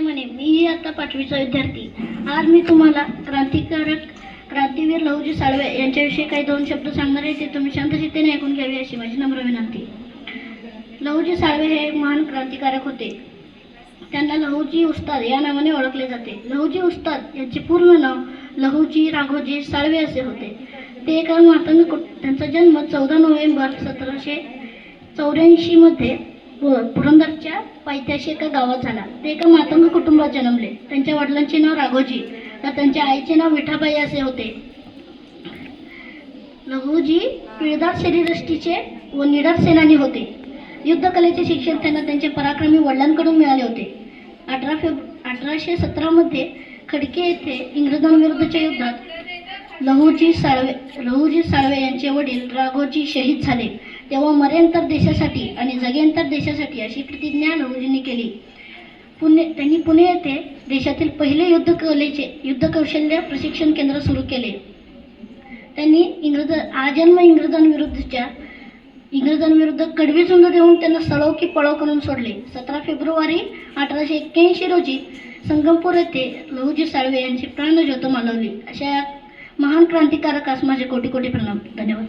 म्हणे. मी आता पाचवीचा विद्यार्थी. आज मी तुम्हाला क्रांतिकारक क्रांतीवीर लहूजी साळवे यांच्याविषयी काही दोन शब्द सांगणार आहे ते तुम्ही शांतचित्तेने ऐकून घ्यावी अशी माझी नम्र विनंती. लहूजी साळवे हे एक महान क्रांतिकारक होते. त्यांना लहुजी उस्ताद या नावाने ओळखले जाते. लहुजी उस्ताद यांचे पूर्ण नाव लहुजी राघोजी साळवे असे होते. ते एका मातंग कुट- त्यांचा जन्म चौदा नोव्हेंबर सतराशे चौऱ्याऐंशीमध्ये पु- पुरंदरच्या पायथ्याशी एका गावात झाला. ते एका मातंग कुटुंबात जन्मले. त्यांच्या वडिलांचे नाव राघोजी तर त्यांच्या आईचे नाव विठाबाई असे होते. लहुजी पिळदार शरीरष्टीचे व निडर सेनानी होते. युद्धकलेचे शिक्षण त्यांना त्यांच्या पराक्रमी वडिलांकडून मिळाले होते. अठरा फेब अठराशे सतरामध्ये खडके येथे इंग्रजांविरुद्धच्या युद्धात लहूजी साळवे लहूजी साळवे यांचे वडील राघोजी शहीद झाले. तेव्हा मरेंतर देशासाठी आणि जगेंतर देशासाठी अशी प्रतिज्ञा लहुजींनी केली. पुणे त्यांनी पुणे येथे देशातील पहिले युद्धकलेचे युद्धकौशल्य प्रशिक्षण केंद्र सुरू केले. त्यांनी इंग्रज आजन्म इंग्रजांविरुद्धच्या इंग्रजांविरुद्ध कडवी झुंज देऊन त्यांना सळव की पळव करून सोडले. सतरा फेब्रुवारी अठराशे एक्क्याऐंशी रोजी संगमपूर येथे लहुजी साळवे यांची प्राणज्योत मालवली. अशा महान क्रांतिकारकास माझे कोटी कोटी प्रणाम. धन्यवाद.